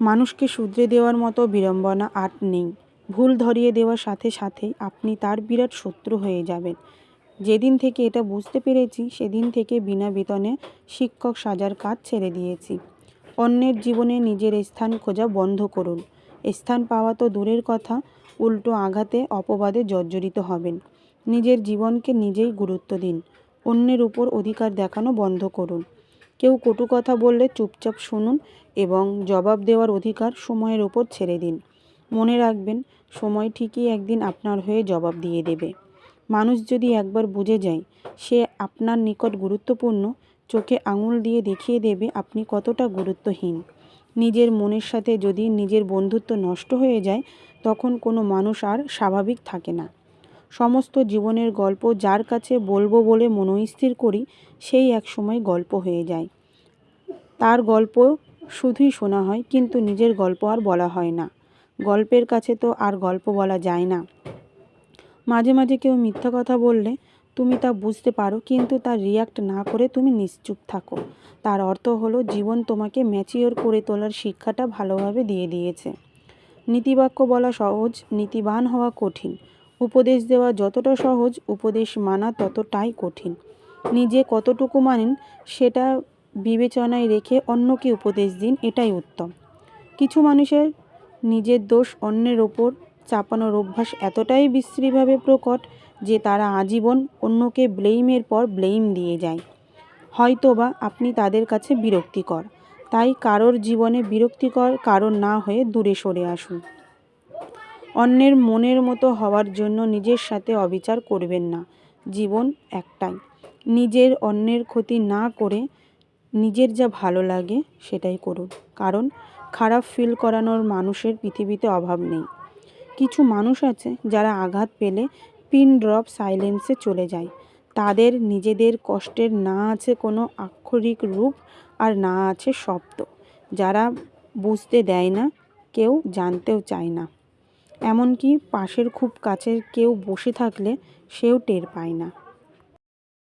মানুষকে শুধরে দেওয়ার মতো বিড়ম্বনা আর নেই। ভুল ধরিয়ে দেওয়ার সাথে সাথেই আপনি তার বিরাট শত্রু হয়ে যাবেন। যেদিন থেকে এটা বুঝতে পেরেছি, সেদিন থেকে বিনা বেতনে শিক্ষক সাজার কাজ ছেড়ে দিয়েছি। অন্যের জীবনে নিজের স্থান খোঁজা বন্ধ করুন। স্থান পাওয়া তো দূরের কথা, উল্টো আঘাতে অপবাদে জর্জরিত হবেন। নিজের জীবনকে নিজেই গুরুত্ব দিন। অন্যের উপর অধিকার দেখানো বন্ধ করুন। কেউ কটু কথা বললে চুপচাপ শুনুন এবং জবাব দেওয়ার অধিকার সময়ের ওপর ছেড়ে দিন। মনে রাখবেন, সময় ঠিকই একদিন আপনার হয়ে জবাব দিয়ে দেবে। মানুষ যদি একবার বুঝে যায়, সে আপনার নিকট গুরুত্বপূর্ণ, চোখে আঙুল দিয়ে দেখিয়ে দেবে আপনি কতটা গুরুত্বহীন। নিজের মনের সাথে যদি নিজের বন্ধুত্ব নষ্ট হয়ে যায়, তখন কোনো মানুষ আর স্বাভাবিক থাকে না। সমস্ত জীবনের গল্প যার কাছে বলব বলে মনস্থির করি, সেই এক সময় গল্প হয়ে যায়। তার গল্প শুধুই শোনা হয়, কিন্তু নিজের গল্প আর বলা হয় না। গল্পের কাছে তো আর গল্প বলা যায় না। মাঝে মাঝে কেউ মিথ্যা কথা বললে তুমি তা বুঝতে পারো, কিন্তু তার রিয়াক্ট না করে তুমি নিশ্চুপ থাকো। তার অর্থ হলো জীবন তোমাকে ম্যাচিওর করে তোলার শিক্ষাটা ভালোভাবে দিয়ে দিয়েছে। নীতিবাক্য বলা সহজ, নীতিবান হওয়া কঠিন। উপদেশ দেওয়া যতটা সহজ, উপদেশ মানা ততটাই কঠিন। নিজে কতটুকু মানেন সেটা বিবেচনায় রেখে অন্যকে উপদেশ দিন, এটাই উত্তম। কিছু মানুষের নিজের দোষ অন্যের ওপর চাপানোর অভ্যাস এতটাই বিশ্রীভাবে প্রকট যে তারা আজীবন অন্যকে ব্লেইমের পর ব্লেইম দিয়ে যায়। হয়তোবা আপনি তাদের কাছে বিরক্তিকর, তাই কারোর জীবনে বিরক্তিকর কারণ না হয়ে দূরে সরে আসুন। অন্যের মনের মতো হওয়ার জন্য নিজের সাথে অবিচার করবেন না, জীবন একটাই। নিজের অন্যের ক্ষতি না করে নিজের যা ভালো লাগে সেটাই করুন। কারণ খারাপ ফিল করানোর মানুষের পৃথিবীতে অভাব নেই। কিছু মানুষ আছে যারা আঘাত পেলে পিন ড্রপ সাইলেন্সে চলে যায়। তাদের নিজেদের কষ্টের না আছে কোনো আক্ষরিক রূপ আর না আছে শব্দ। যারা বুঝতে দেয় না, কেউ জানতেও চায় না। এমনকি পাশের খুব কাছের কেউ বসে থাকলে সেও টের পায় না।